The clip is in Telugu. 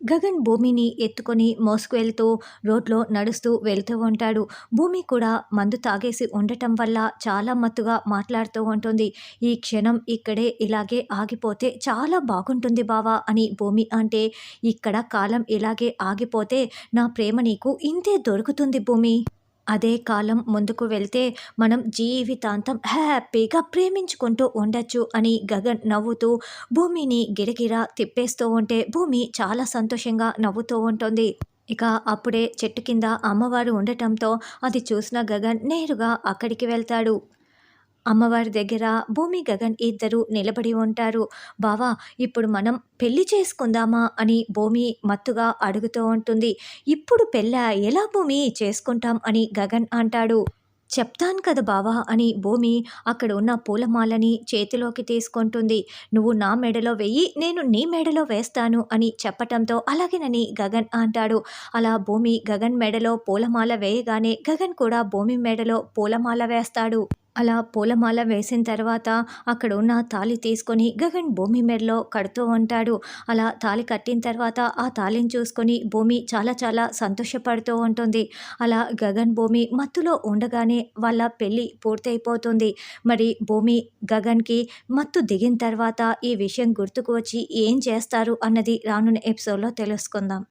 గగన్ భూమిని ఎత్తుకొని మోసుకు వెళ్తూ రోడ్లో నడుస్తూ వెళ్తూ ఉంటాడు. భూమి కూడా మందు తాగేసి ఉండటం వల్ల చాలా మత్తుగా మాట్లాడుతూ ఉంటుంది. ఈ క్షణం ఇక్కడే ఇలాగే ఆగిపోతే చాలా బాగుంటుంది బావా అని భూమి అంటే ఇక్కడ కాలం ఇలాగే ఆగిపోతే నా ప్రేమ నీకు ఇంతే దొరుకుతుంది భూమి. అదే కాలం ముందుకు వెళ్తే మనం జీవితాంతం హ్యాపీగా ప్రేమించుకుంటూ ఉండొచ్చు అని గగన్ నవ్వుతూ భూమిని గిరగిరా తిప్పేస్తూ ఉంటే భూమి చాలా సంతోషంగా నవ్వుతూ ఉంటుంది. ఇక అప్పుడే చెట్టు కింద అమ్మవారు ఉండటంతో అది చూసిన గగన్ నేరుగా అక్కడికి వెళ్తాడు. అమ్మవారి దగ్గర భూమి గగన్ ఇద్దరు నిలబడి ఉంటారు. బావా ఇప్పుడు మనం పెళ్ళి చేసుకుందామా? అని భూమి మత్తుగా అడుగుతూ ఉంటుంది. ఇప్పుడు పెళ్ళ? ఎలా భూమి? చేసుకుంటాం అని గగన్ అంటాడు. చెప్తాను కదా బావా అని భూమి అక్కడ ఉన్న పూలమాలని చేతిలోకి తీసుకుంటుంది. నువ్వు నా మెడలో వెయ్యి నేను నీ మెడలో వేస్తాను అని చెప్పటంతో అలాగేనని గగన్ అంటాడు. అలా భూమి గగన్ మెడలో పూలమాల వేయగానే గగన్ కూడా భూమి మెడలో పూలమాల వేస్తాడు. అలా పూలమాల వేసిన తర్వాత అక్కడ ఉన్న తాళి తీసుకొని గగన్ భూమి మెడలో కడుతూ ఉంటాడు. అలా తాళి కట్టిన తర్వాత ఆ తాళిని చూసుకొని భూమి చాలా చాలా సంతోషపడుతూ ఉంటుంది. అలా గగన్ భూమి మత్తులో ఉండగానే వాళ్ళ పెళ్ళి పూర్తయిపోతుంది. మరి భూమి గగన్కి మత్తు దిగిన తర్వాత ఈ విషయం గుర్తుకు వచ్చి ఏం చేస్తారు అన్నది రానున్న ఎపిసోడ్లో తెలుసుకుందాం.